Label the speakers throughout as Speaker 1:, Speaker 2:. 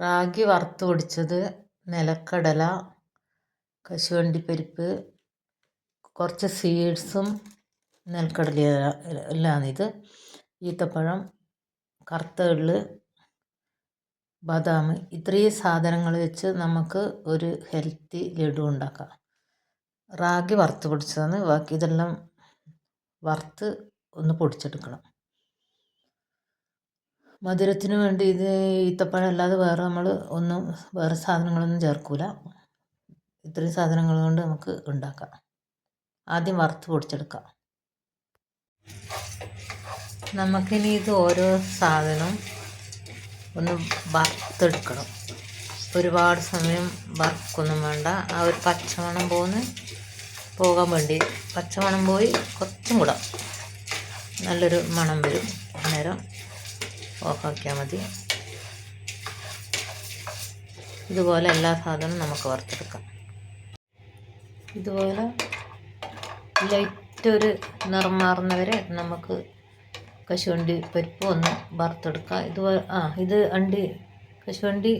Speaker 1: റാഗി വറുത്ത് പൊടിച്ചത് നിലക്കടല കശുവണ്ടി പരിപ്പ് കുറച്ച് സീഡ്സും നിലക്കടല എല്ലാം ഇത് ഈത്തപ്പഴം കറുത്ത എള്ള് ബദാം ഇത്രയും സാധനങ്ങൾ വെച്ച് നമുക്ക് ഒരു ഹെൽത്തി ലഡു ഉണ്ടാക്കാം. റാഗി വറുത്ത് പൊടിച്ചതാണ്. ബാക്കി ഇതെല്ലാം വറുത്ത് ഒന്ന് പൊടിച്ചെടുക്കണം. മധുരത്തിന് വേണ്ടി ഇത് ഈത്തപ്പഴം അല്ലാതെ വേറെ നമ്മൾ ഒന്നും വേറെ സാധനങ്ങളൊന്നും ചേർക്കില്ല ഇത്രയും സാധനങ്ങൾ കൊണ്ട് നമുക്ക് ഉണ്ടാക്കാം. ആദ്യം വറുത്ത് പൊടിച്ചെടുക്കാം. നമുക്കിനി ഇത് ഓരോ സാധനവും ഒന്ന് വറുത്തെടുക്കണം. ഒരുപാട് സമയം വറുക്കൊന്നും വേണ്ട. ആ ഒരു പച്ചമണം പോന്ന് പോകാൻ വേണ്ടി പച്ചമണം പോയി കുറച്ചും കൂടെ നല്ലൊരു മണം വരും. അന്നേരം ഓഫാക്കിയാൽ മതി. ഇതുപോലെ എല്ലാ സാധനവും നമുക്ക് വറുത്തെടുക്കാം. ഇതുപോലെ ലൈറ്റ് ഒരു നിറം മാറുന്നവരെ നമുക്ക് കശുവണ്ടി പരിപ്പ് ഒന്ന് വറുത്തെടുക്കാം. ഇതുപോലെ ആ ഇത് അണ്ടി കശുവണ്ടി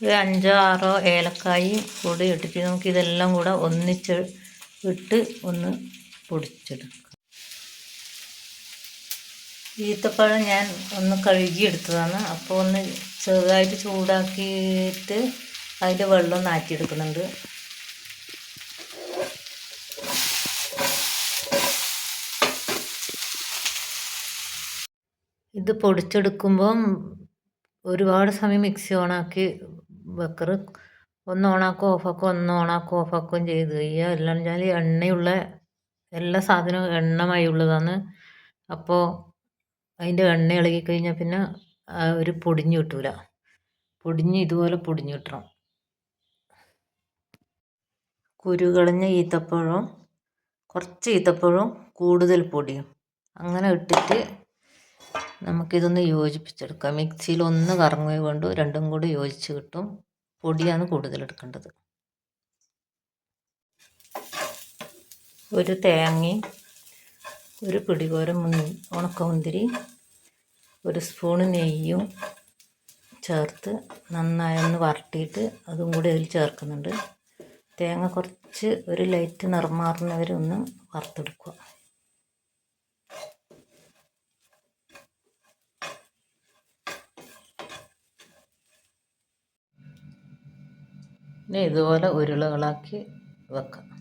Speaker 1: ഒരു അഞ്ചോ ആറോ ഏലക്കായും കൂടി ഇട്ടിട്ട് നമുക്ക് ഇതെല്ലാം കൂടെ ഒന്നിച്ച് ഇട്ട് ഒന്ന് പൊടിച്ചെടുക്കാം. ഈത്തപ്പഴം ഞാൻ ഒന്ന് കഴുകി എടുത്തതാണ് അപ്പോൾ ഒന്ന് ചെറുതായിട്ട് ചൂടാക്കിയിട്ട് അതിന്റെ വെള്ളം നാറ്റിയെടുക്കുന്നുണ്ട് ഇത് പൊടിച്ചെടുക്കുമ്പം ഒരുപാട് സമയം മിക്സി ഓണാക്കി വെക്കറ്. ഒന്ന് ഓണാക്കും ഓഫാക്കും ഒന്ന് ഓണാക്കും ഓഫാക്കുകയും ചെയ്ത്. കഴിയുക എല്ലാം വെച്ചാൽ എണ്ണയുള്ള എല്ലാ സാധനവും എണ്ണമായി ഉള്ളതാണ് അപ്പോൾ അതിന്റെ എണ്ണ ഇളകി കഴിഞ്ഞാൽ പിന്നെ ഒരു പൊടിഞ്ഞ് കിട്ടൂല. പൊടിഞ്ഞ് ഇതുപോലെ പൊടിഞ്ഞ് കിട്ടണം. കുരുകളഞ്ഞ ഈത്തപ്പഴവും കുറച്ച് ഈത്തപ്പഴവും കൂടുതൽ പൊടിയും അങ്ങനെ ഇട്ടിട്ട് നമുക്കിതൊന്ന് യോജിപ്പിച്ചെടുക്കാം. മിക്സിയിൽ ഒന്ന് കറങ്ങുക കൊണ്ട് രണ്ടും കൂടി യോജിച്ച് കിട്ടും. പൊടിയാണ് കൂടുതൽ എടുക്കേണ്ടത്. ഒരു തേങ്ങയും ഒരു പിടികോരം ഉണക്കമുന്തിരി ഒരു സ്പൂണ് നെയ്യും ചേർത്ത് നന്നായി ഒന്ന് വരട്ടിയിട്ട് അതും കൂടി അതിൽ ചേർക്കുന്നുണ്ട്. തേങ്ങ കുറച്ച് ഒരു ലൈറ്റ് നിറം മാറുന്നവരെ ഒന്ന് വറുത്തെടുക്കുക. ഇനി ഇതുപോലെ ഉരുളകളാക്കി വെക്കാം.